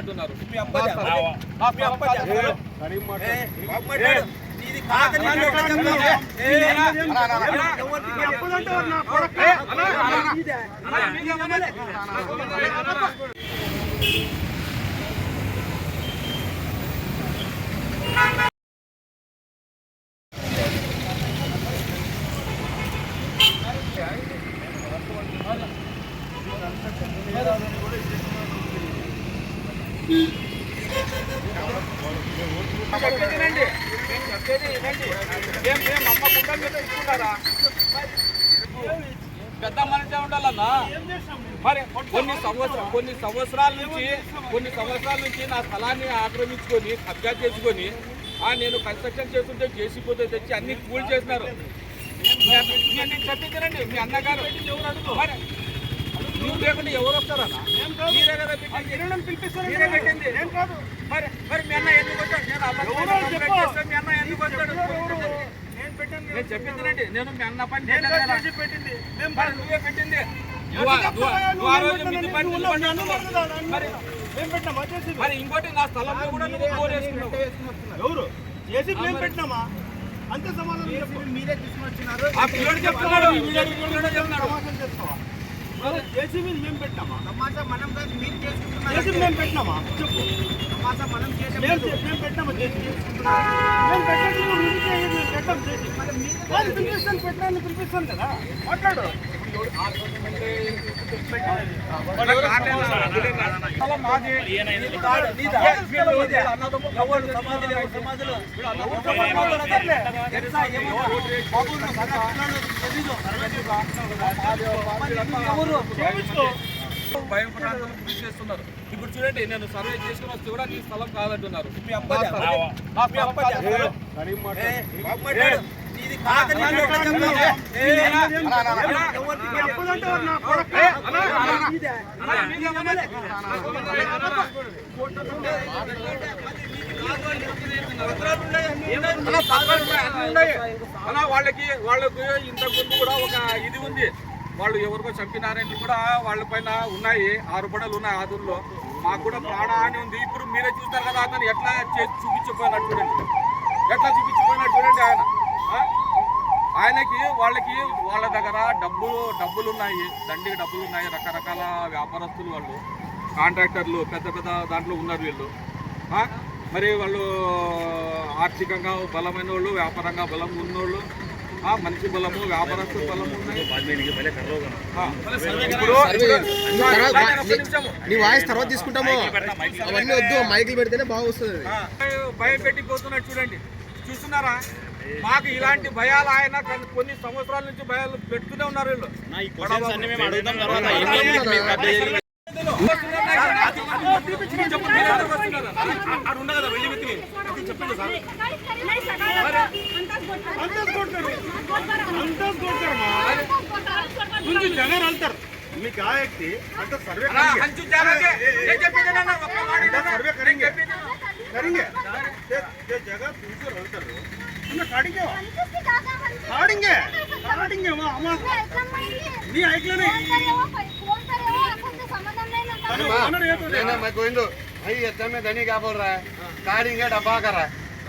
కాదంటున్నారు పెద్ద మనిషి ఉండాలన్నా? మరి కొన్ని సంవత్సరం కొన్ని సంవత్సరాల నుంచి కొన్ని సంవత్సరాల నుంచి నా స్థలాన్ని ఆక్రమించుకొని కబ్జా చేసుకొని ఆ నేను కన్స్ట్రక్షన్ చేస్తుంటే జేసీపోతే తెచ్చి అన్ని కూల్ చేసినారు. నేను చెప్పించానండి మీ అన్నగారు. మరి నువ్వు లేకుండా ఎవరు వస్తారన్నా మీరే కదా. మీరే పెట్టింది. మరి మరి మీ అన్న ఎందుకు వచ్చాడు? నేను మీ అన్న ఎందుకు వచ్చాడు? నేను చెప్పిందినండి నేను మీ అన్న పని నువ్వే పెట్టింది. నువ్వు నిలబడ్డావు. మరి మరి ఇంకోటి నా స్థలంలో కూడా నువ్వు బోర్ వేసుకున్నావు. ఎవరు? చేసి మేము పెట్టినామా? అంతే సమాధానం. మీరే తీసుకుని వచ్చినారు ఆ పిల్లడు చెప్తున్నాడు. చెప్తున్నాడు. సమాధానం చెప్తావా జేసీబీ మేము పెట్టినామా? తమాషా మనం కాదు మీరు చేసుకుంటున్నారు జేసీబీ మేము పెట్టినామా? చెప్పు. తమాషా మనం చేసే మేము మేము పెట్టామా జేసీబీ మేము పెట్టండి పెట్టాం జేసీ వాళ్ళు పిలిపిస్తాను పెట్టాను పిలిపిస్తాను కదా. మాట్లాడు. భయం ప్రాంతాలకు చేస్తున్నారు ఇప్పుడు చూడండి నేను సర్వే చేసుకుని వస్తే కూడా నీ స్థలం కాదంటున్నారు అలా వాళ్ళకి వాళ్ళకి ఇంతకు ముందు కూడా ఒక ఇది ఉంది వాళ్ళు ఎవరికో చంపినారని కూడా వాళ్ళ పైన ఉన్నాయి ఆరుపడలు ఉన్నాయి ఆదుల్లో మాకు కూడా ప్రాణహాని ఉంది ఇప్పుడు మీరే చూస్తారు కదా అతను ఎట్లా చూపించిపోయినట్టు ఎట్లా చూపించిపోయినట్టు ఆయన? ఆయనకి వాళ్ళకి వాళ్ళ దగ్గర డబ్బులు డబ్బులు ఉన్నాయి దండికి డబ్బులు ఉన్నాయి రకరకాల వ్యాపారస్తులు వాళ్ళు. కాంట్రాక్టర్లు పెద్ద పెద్ద దాంట్లో ఉన్నారు వీళ్ళు. ఆ? మరి వాళ్ళు ఆర్థికంగా బలమైన వాళ్ళు వ్యాపారంగా బలం ఉన్నోళ్ళు. ఆ, మనిషి బలము వ్యాపారస్తు బలము ఉన్నాయి. నీ వాయిస్ తర్వాత తీసుకుంటాము. అవన్నీ వద్దు. మైకులు పెడితేనే బాగా వస్తుంది భయం పెట్టిపోతున్నట్టు చూడండి. చూస్తున్నారా? మాకు ఇలాంటి భయాలు ఆయన కొన్ని- కొన్ని సంవత్సరాల నుంచి భయాలు పెడుతూనే ఉన్నారు వీళ్ళు. జగన్ అంటారు మీకు ఆ వ్యక్తి అంత సర్వే? సర్వే కరెంగే. అన్నా. करेंगे ये ये जगह दूसरे अंतर तुम्हें काटेंगे काटेंगे काटेंगे वहाँ हम नहीं ऐकलं नाही आणि ओनर येतो रे. मैं गोविंदो भाई इतना में धनी क्या बोल रहा है काटेंगे डब्बा कर रहा है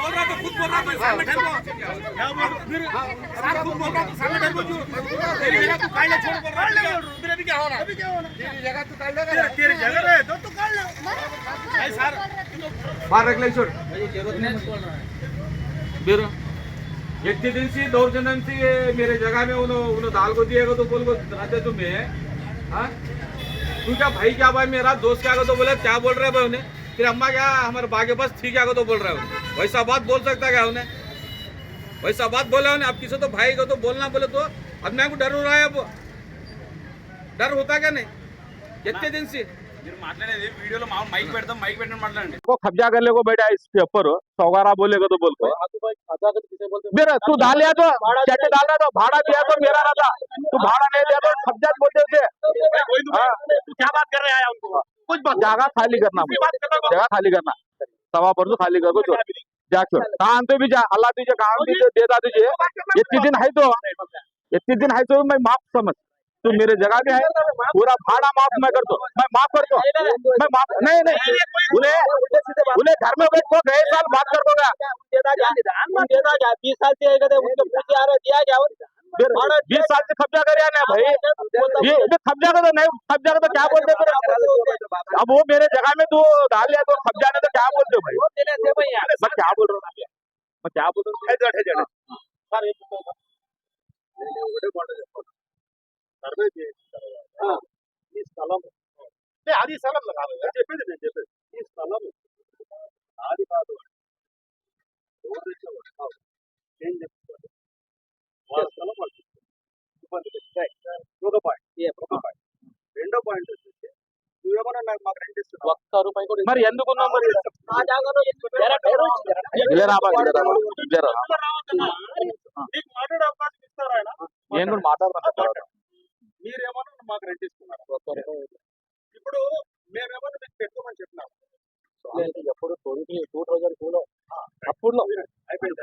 बोल रहा तो खुद बोल रहा तो सामने को क्या बोल? फिर साथ खुद बोल रहा तो सामने ठहर को क्यों तेरी जगह तू काहे छोड़ बोल रहा है। फिर अभी क्या हो रहा है? अभी क्या तेरी जगह तू कर लेगा तेरे तेरी जगह है तो तू काट ले बाहर रख ले छोड़। फिर? दिन से से मेरे जगह में उन्होंने उन्होंने दाल को दिएगा तो बोल को रहते तुम्हें हाँ? तू क्या भाई क्या भाई मेरा दोस्त क्या तो बोले क्या बोल रहे भाई उन्हें? फिर अम्मा क्या हमारे बागे बस ठीक है तो बोल रहे हो? वैसा बात बोल सकता क्या उन्हें? वैसा बात बोला उन्हें? आप किसी तो भाई को तो बोलना बोले तो अपने को डर हो रहा है अब। डर होता क्या नहीं? कितने दिन से? कर ले को इस पेपर सौगारा बोलेगा तो बोल मेरा तू डाल तो डाल तो, भाड़ा दिया तो मेरा तू भाड़ा नहीं दिया तो हाँ। क्या बात कर रहे हैं कुछ जगह खाली करना जगह खाली करना। सवा पर तो खाली कर दो छोड़ जा छोड़ काम भी जा अल्लाह तुझे काम भी देता तुझे। इतने दिन है तो इतने दिन है तो मैं माफ़ समझ। तू मेरे जगह पे है पूरा भाड़ा माफ़ मैं कर दो मैं माफ़ कर दो मैं माफ़ नहीं नहीं बोले बोले घर में बैठ को गए साल बात कर दूँगा। बीस साल से दिया फिर बीस साल से कब्जा कर ना भाई ये ये कब्जा का तो नहीं कब्जा का तो क्या बोलते फिर अब वो मेरे जगह में तू डाल लिया तो कब्जा ने तो क्या बोलते हो भाई मैं क्या बोल रहा हूँ मैं क्या बोल रहा हूँ సర్వే చేయించారు ఈ స్థలం అంటే అది స్థలం కాదు నేను చెప్పేది నేను చెప్పేది ఈ స్థలం అది కాదు ఎవరైతే వచ్చావు ఏం రెండో పాయింట్ వచ్చేసి నువ్వేమన్నా నాకు మాకు రెంట్ ఇస్తున్నావు? ఒక్క రూపాయి కూడా మరి ఆ జాగాలో మాట్లాడే అవకాశం ఇస్తారా ఆయన? నేను కూడా మాట్లాడుతున్నా మీరేమన్నా మాకు రెంట్ ఇస్తున్నారు? ఇప్పుడు మేమేమన్నా మీకు పెట్టుకోమని చెప్పినాము ఎప్పుడు ట్వంటీ టూ థౌజండ్ టూ లో అప్పుడు అయిపోయింది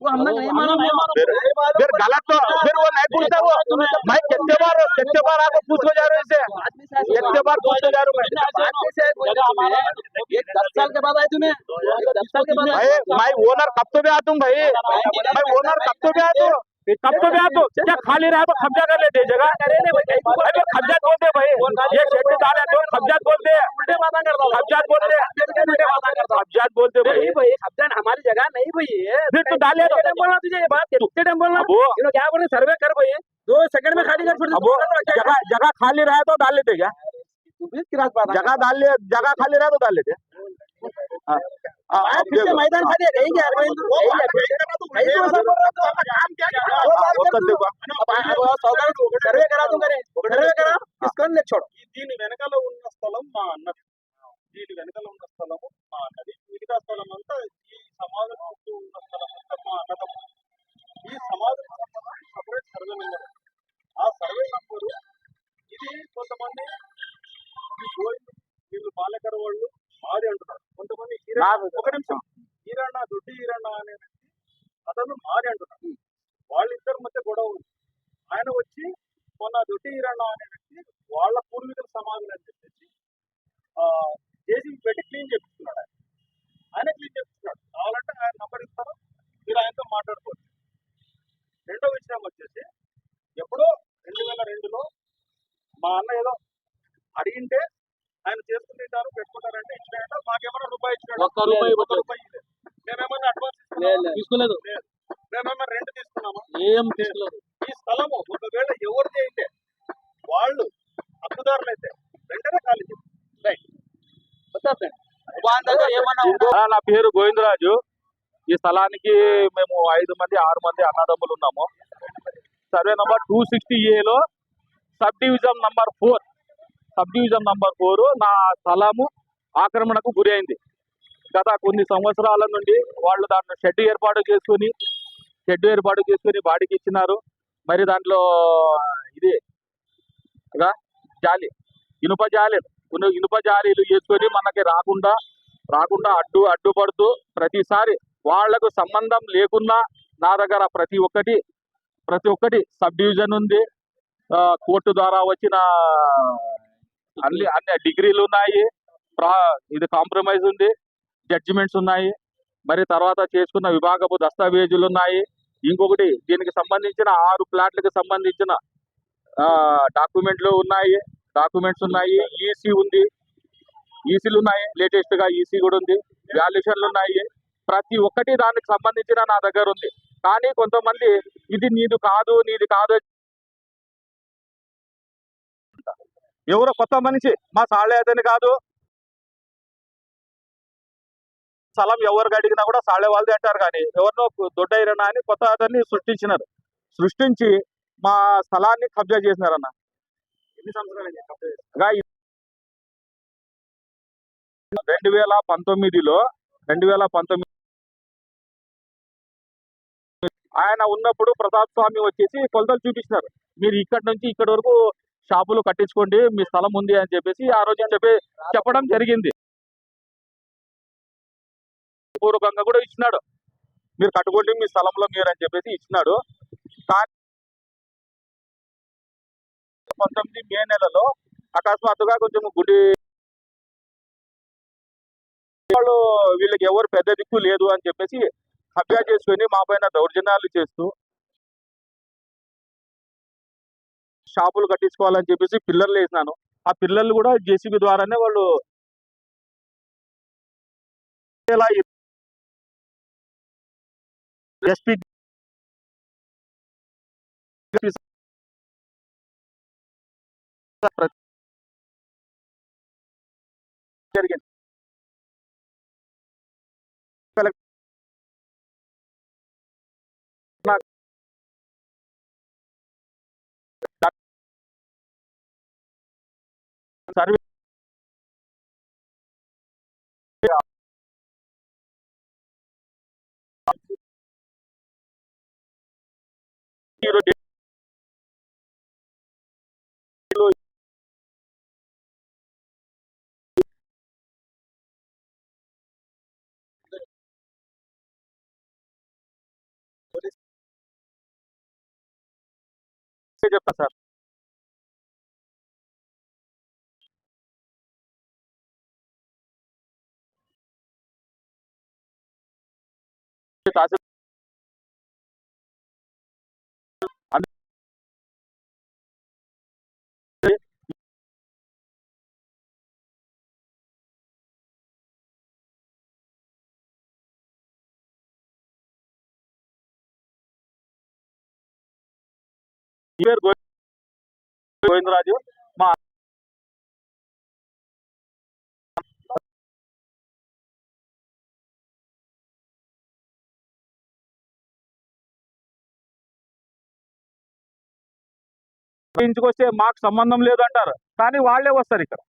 वो हमने नहीं माना फिर फिर गलत तो फिर वो नहीं पूछता वो। मैं कितने बार कितने बार आपको पूछ को जा रहा हूँ इसे? कितने बार पूछ को जा रहा हूँ। मैं दस साल के बाद आए तुम्हें? दस साल के बाद भाई ओनर कब तो भी आता हूँ भाई? मैं ओनर कब तो भी आता हूँ कब तो भी आता क्या खाली रहा तो कब्जा कर लेते जगह? भाई कब्जा बोल दे भाई। ये डाले तो कब्जा बोल दे। कब्जा बोल दे कब्जा बोल दे भाई नहीं भाई अफजान हमारी जगह नहीं भाई ये फिर तो डाले तो टाइम बोलना तुझे ये बात कितने टाइम बोलना अब वो ये लोग क्या बोले सर्वे कर भाई दो सेकंड में खाली कर छोड़ अब वो जगह जगह खाली रहा तो डाल लेते क्या तू भी किरात बात जगह डाल ले जगह खाली रहा तो डाल लेते हाँ, हाँ, अब फिर से देखो। मैदान खाली है कहीं क्या कहीं तो कहीं कहीं तो ऐसा बोल रहा तो हम काम क्या कर रहा हाँ, वो कर देखो। सर्वे करा दूं करे सर्वे करा इसको ले छोड़ ఈ దీని వెనకాల ఉన్న స్థలం మా అన్నది నా దుడ్డి ఈరన్న అనేది అతను మారి అంటున్నాడు వాళ్ళిద్దరి మధ్య గొడవ ఉంది. ఆయన వచ్చి మొన్న దొడ్డి ఈరన్న అనే వ్యక్తి వాళ్ళ పూర్వీకుల సమాధులు అని చెప్పేసి చేసి పెట్టి క్లీన్ చేపిస్తున్నాడు ఆయన. ఆయన క్లీన్ చేపిస్తున్నాడు. కావాలంటే ఆయన నంబర్ ఇస్తారు? మీరు ఆయనతో మాట్లాడుకోవచ్చు. రెండో విషయం వచ్చేసి ఎప్పుడో రెండు వేల రెండులో మా అన్న ఏదో అడిగింటే ఆయన చేసుకుంటారు పెట్టుకుంటారంటే మాకు ఎవరో రూపాయి ఇచ్చినాడు. ఒక్క రూపాయి ఒక్క రూపాయి తీసుకోలేదు. లేదు. మేమేమన్నా రెంట్ తీసుకున్నామా? ఏం తీసుకోలేదు. ఈ స్థలము ఒకవేళ ఎవరిది అయితే వాళ్ళు హక్కుదారులు అయితే వెంటనే ఖాళీ నా పేరు గోవిందరాజు. ఈ స్థలానికి మేము ఐదు మంది ఆరు మంది అన్నదమ్ములు ఉన్నాము. సర్వే నంబర్ టూ సిక్స్టీ ఏలో subdivision number four. Subdivision number four నా స్థలము ఆక్రమణకు గురి అయింది గత కొన్ని సంవత్సరాల నుండి వాళ్ళు దాంట్లో షెడ్ ఏర్పాటు చేసుకుని షెడ్ ఏర్పాటు చేసుకుని బాడికి ఇచ్చినారు. మరి దాంట్లో ఇది జాలి ఇనుప జాలి ఇనుప జాలీలు వేసుకొని మనకి రాకుండా రాకుండా అడ్డు అడ్డుపడుతూ ప్రతిసారి వాళ్ళకు సంబంధం లేకున్నా నా దగ్గర ప్రతి ఒక్కటి ప్రతి ఒక్కటి సబ్ డివిజన్ ఉంది కోర్టు ద్వారా వచ్చిన అన్ని అన్ని డిగ్రీలు ఉన్నాయి. ప్రా ఇది కాంప్రమైజ్ ఉంది. జడ్జిమెంట్స్ ఉన్నాయి. మరి తర్వాత చేసుకున్న విభాగపు దస్తావేజులు ఉన్నాయి. ఇంకొకటి దీనికి సంబంధించిన ఆరు ప్లాట్లకు సంబంధించిన డాక్యుమెంట్లు ఉన్నాయి. డాక్యుమెంట్స్ ఉన్నాయి. ఈసీ ఉంది. ఈసీలు ఉన్నాయి. లేటెస్ట్గా ఈసీ కూడా ఉంది. వాల్యుయేషన్లు ఉన్నాయి. ప్రతి ఒక్కటి దానికి సంబంధించిన నా దగ్గర ఉంది. కానీ కొంతమంది ఇది నీది కాదు నీది కాదు ఎవరో కొత్త మనిషి మా సాళ్ళే అతని కాదు. స్థలం ఎవరికి అడిగినా కూడా సాళ్ళే వాళ్ళది అంటారు కానీ ఎవరినో దొడ్డైరనా అని కొత్త అతన్ని సృష్టించినారు. సృష్టించి మా స్థలాన్ని కబ్జా చేసినారన్న. ఎన్ని సంవత్సరాలు రెండు వేల పంతొమ్మిదిలో రెండు వేల పంతొమ్మిది ఆయన ఉన్నప్పుడు ప్రతాప్ స్వామి వచ్చేసి కొలతలు చూపించినారు. మీరు ఇక్కడ నుంచి ఇక్కడ వరకు షాపులు కట్టించుకోండి మీ స్థలం ఉంది అని చెప్పేసి ఆ రోజు చెప్పి చెప్పడం జరిగింది. పూర్వకంగా కూడా ఇచ్చినాడు. మీరు కట్టుకోండి మీ స్థలంలో మీరు అని చెప్పేసి ఇచ్చినాడు. కానీ పంతొమ్మిది మే నెలలో అకస్మాత్తుగా కొంచెం గుడి వాళ్ళు వీళ్ళకి ఎవరు పెద్ద దిక్కు లేదు అని చెప్పేసి హత్య చేసుకొని మా పైన దౌర్జన్యాలు చేస్తూ షాపులు కట్టించుకోవాలని చెప్పేసి పిల్లర్లు వేసినాను. ఆ పిల్లర్లు కూడా జేసీబీ ద్వారానే వాళ్ళు ఇలా எஸ்பி சர்வீஸ் చెప్తా సార్ తహసీల్ ఈ పేరు గోవిందరాజు మా ఇంటికి వస్తే మాకు సంబంధం లేదు అంటారు కానీ వాళ్ళే వస్తారు ఇక్కడ.